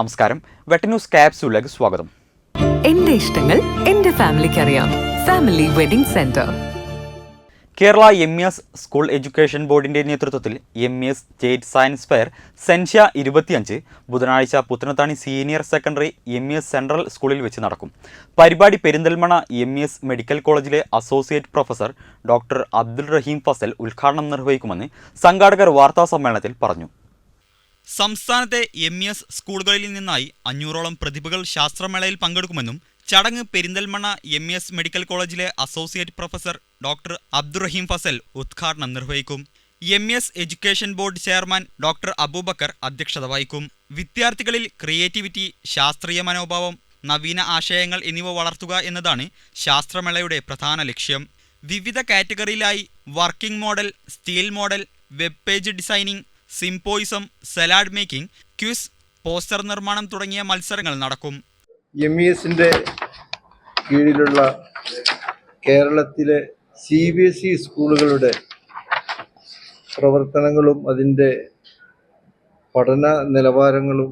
നമസ്കാരം. വെട്ടന്യൂസ് ക്യാപ്സ്യൂളിലേക്ക് സ്വാഗതം. എന്റെ ഇഷ്ടങ്ങൾ എന്റെ ഫാമിലിക്ക് അറിയാം. Family wedding centre. Kerala M S school education ബോർഡിന്റെ നേതൃത്വത്തിൽ M S state science fair സെൻഷ്യ ഇരുപത്തിയഞ്ച് ബുധനാഴ്ച Puthanathani senior secondary M S central സ്കൂളിൽ വെച്ച് നടക്കും. പരിപാടി പെരിന്തൽമണ എം എസ് മെഡിക്കൽ കോളേജിലെ associate professor doctor Abdul Rahim Fazal ഉദ്ഘാടനം നിർവഹിക്കുമെന്ന് സംഘാടകർ വാർത്താസമ്മേളനത്തിൽ പറഞ്ഞു. സംസ്ഥാനത്തെ എം എസ് സ്കൂളുകളിൽ നിന്നായി അഞ്ഞൂറോളം പ്രതിഭകൾ ശാസ്ത്രമേളയിൽ പങ്കെടുക്കുമെന്നും ചടങ്ങ് പെരിന്തൽമണ്ണ എം എസ് മെഡിക്കൽ കോളേജിലെ associate professor doctor Abdurahim Fazal ഉദ്ഘാടനം നിർവഹിക്കും. M S education board chairman doctor Abubakar അധ്യക്ഷത വഹിക്കും. വിദ്യാർത്ഥികളിൽ ക്രിയേറ്റിവിറ്റി ശാസ്ത്രീയ മനോഭാവം നവീന ആശയങ്ങൾ എന്നിവ വളർത്തുക എന്നതാണ് ശാസ്ത്രമേളയുടെ പ്രധാന ലക്ഷ്യം. വിവിധ കാറ്റഗറിയിലായി working model steel model web page designing symposium salad making quiz poster നിർമ്മാണം തുടങ്ങിയ മത്സരങ്ങൾ നടക്കും. എം ഇ എസിന്റെ കീഴിലുള്ള കേരളത്തിലെ സി ബി എസ് ഇ സ്കൂളുകളുടെ പ്രവർത്തനങ്ങളും അതിന്റെ പഠന നിലവാരങ്ങളും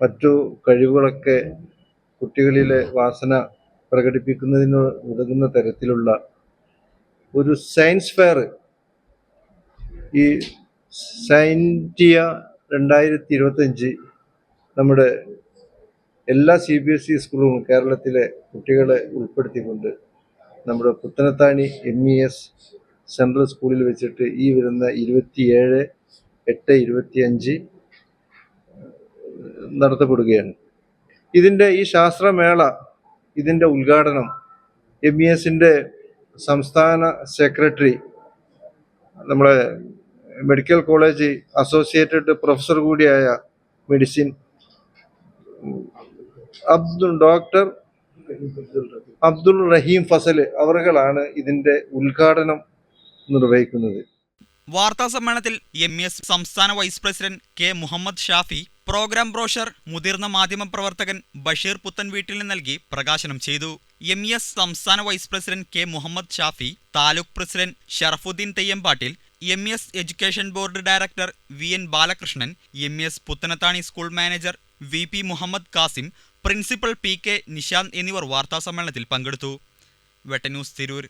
മറ്റു കഴിവുകളൊക്കെ കുട്ടികളിലെ വാസന പ്രകടിപ്പിക്കുന്നതിന് ഉതകുന്ന തരത്തിലുള്ള ഒരു സയൻസ് ഫെയർ ഈ സയന്റിയ രണ്ടായിരത്തി ഇരുപത്തഞ്ച് നമ്മുടെ എല്ലാ സി ബി എസ് ഇ സ്കൂളുകളും കേരളത്തിലെ കുട്ടികളെ ഉൾപ്പെടുത്തിക്കൊണ്ട് നമ്മുടെ Puthanathani M E S central സ്കൂളിൽ വെച്ചിട്ട് ഈ വരുന്ന ഇരുപത്തിയേഴ് എട്ട് ഇരുപത്തിയഞ്ച് നടത്തപ്പെടുകയാണ്. ഇതിന്റെ ഈ ശാസ്ത്രമേള ഇതിന്റെ ഉദ്ഘാടനം എം ഇ എസിന്റെ സംസ്ഥാന സെക്രട്ടറി നമ്മളെ മെഡിക്കൽ കോളേജ് അസോസിയേറ്റഡ് പ്രൊഫസർ കൂടിയായ മെഡിസിൻ. അബ്ദുൾ ഡോക്ടർ അബ്ദുൾ റഹീം ഫസൽ അവറുകളാണ് ഇതിന്റെ ഉദ്ഘാടനം നിർവഹിക്കുന്നത്. വാർത്താ സമ്മേളനത്തിൽ എം എസ് സംസ്ഥാന vice president K Muhammad Shafi programme brochure മുതിർന്ന മാധ്യമ പ്രവർത്തകൻ ബഷീർ പുത്തൻ വീട്ടിൽ നിന്ന് നൽകി പ്രകാശനം ചെയ്തു. എം എസ് സംസ്ഥാന vice president K Muhammad Shafi taluk president Sharafuddin Theyyampattil M S education board director V N Balakrishnan M S Puthanathani school manager V P Muhammad Kasim principal P K Nishant എന്നിവർ വാർത്താസമ്മേളനത്തിൽ പങ്കെടുത്തു. വെട്ടന്യൂസ് തിരൂർ.